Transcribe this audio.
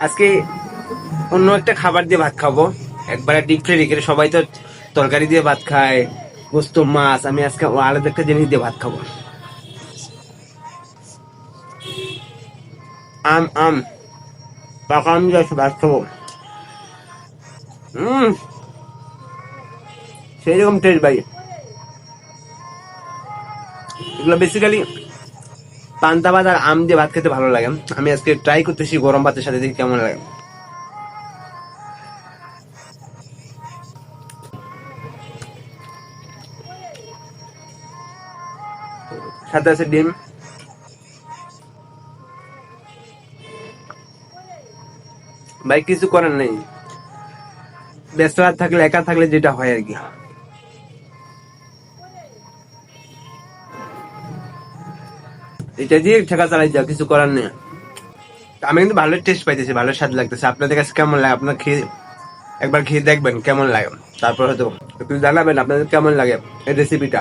আজকে অন্য একটা খাবার দিয়ে ভাত খাব। একবারে ডিপ রেখে সবাই তো তরকারি দিয়ে ভাত খায় গোস্ত মাছ। আমি আজকে আলাদা একটা জিনিস দিয়ে ভাত খাব। আম আম। পাকা আম দিয়ে ভাত খাব। হম। সেই রকম টেস্ট ভাই। এগুলো বেসিক্যালি পান্তা ভাত আর আম দিয়ে ভাত খেতে ভালো লাগে। আমি আজকে ট্রাই করতেছি গরম ভাতের সাথে, দেখি কেমন লাগে। সাথে আছে ডিম। ভাই, কিছু করার নেই। ব্যস্ত থাকলে, একা থাকলে যেটা হয় আর কি। এটা দিয়ে ঠেকা চালাই যাও, কিছু করার নেই। আমি কিন্তু ভালো টেস্ট পাইতেছি, ভালো স্বাদ লাগতেছে। আপনাদের কাছে কেমন লাগে? আপনার খেয়ে, একবার খেয়ে দেখবেন কেমন লাগে। তারপর হয়তো একটু জানাবেন আপনাদের কেমন লাগে এই রেসিপিটা